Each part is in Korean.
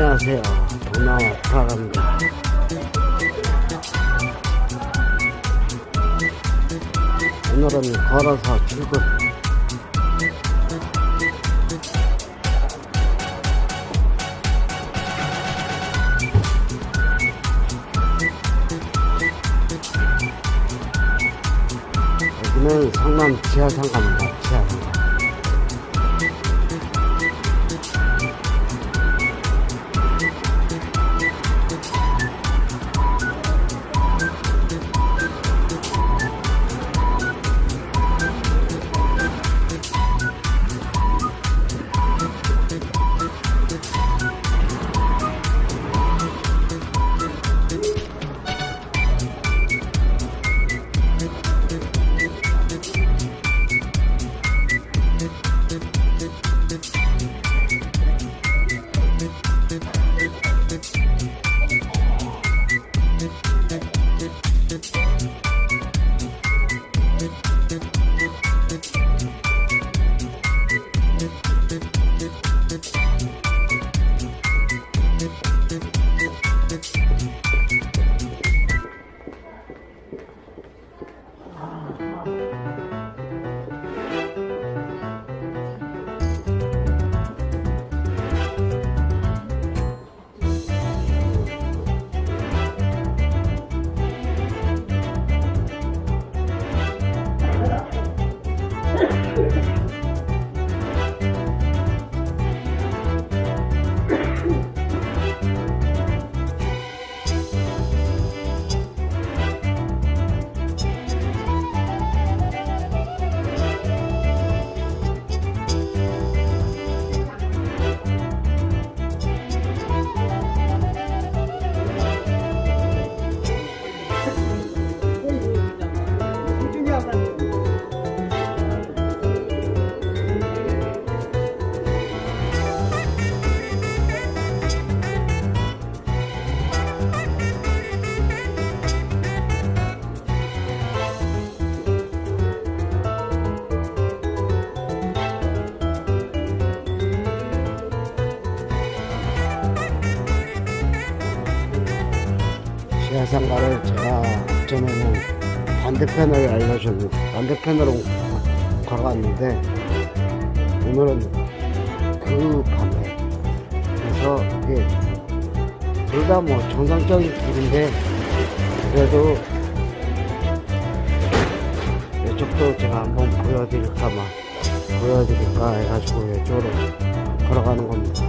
안녕하세요. 동남아 프라가입니다. 오늘은 걸어서 출근. 여기는 성남 지하상가입니다. 지하 가. 지하상가를 제가 전에는 반대편을 알려줬는데 반대편으로 걸어갔는데 오늘은 그 밤에 그래서 이게 둘 다 뭐 정상적인 길인데 그래도 이쪽도 제가 한번 보여드릴까만 보여드릴까 해가지고 이쪽으로 걸어가는 겁니다.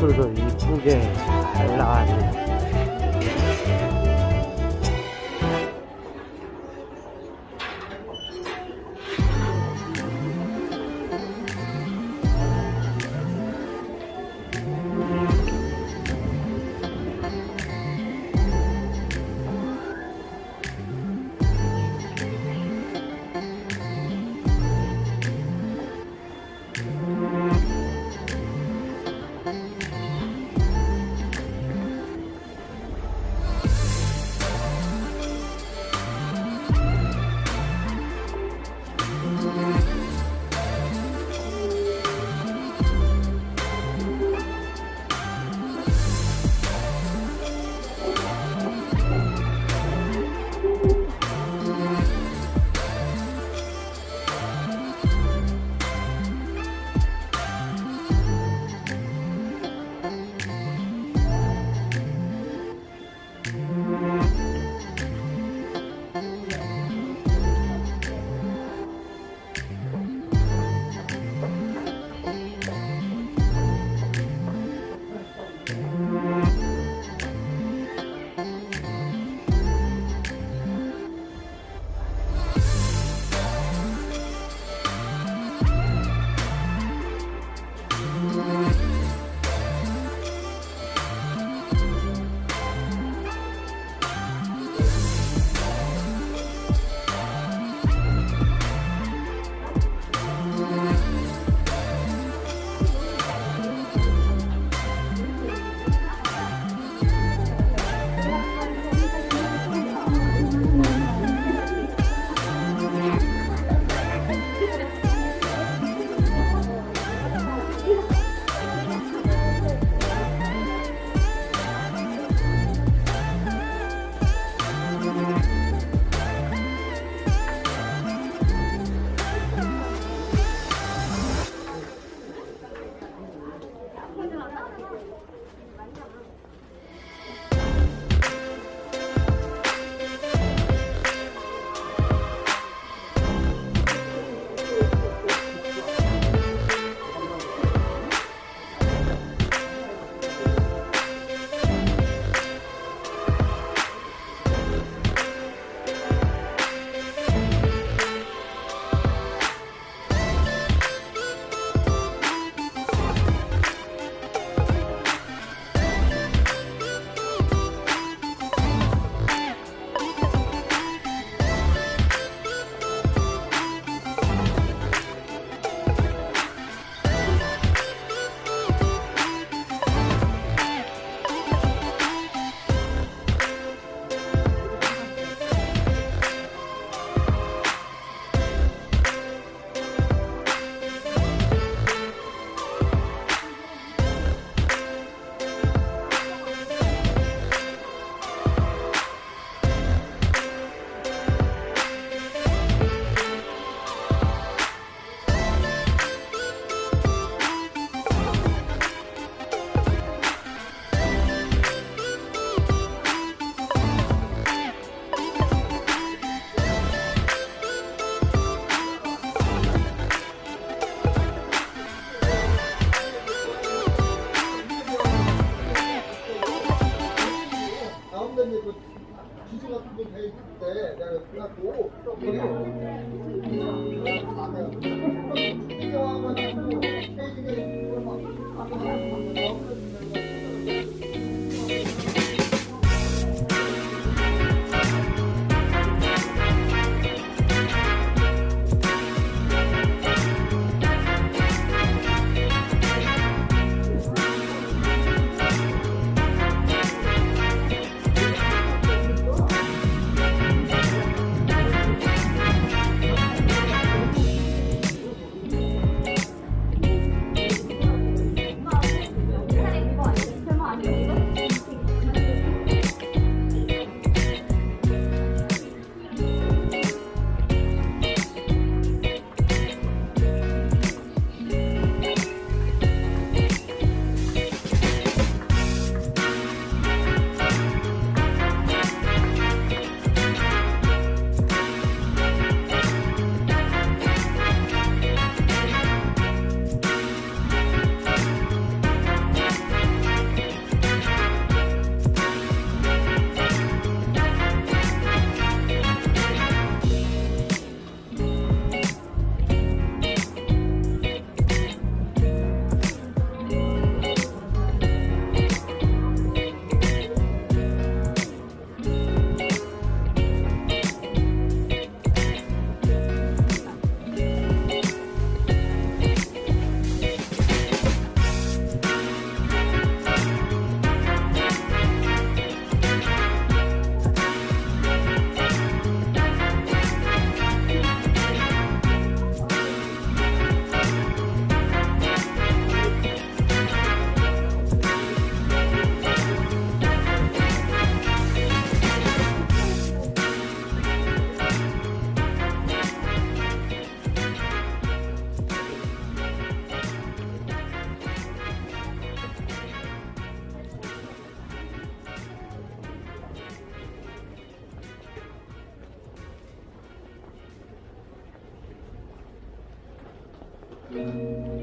한복들도 이쁘게 잘 나왔네. 看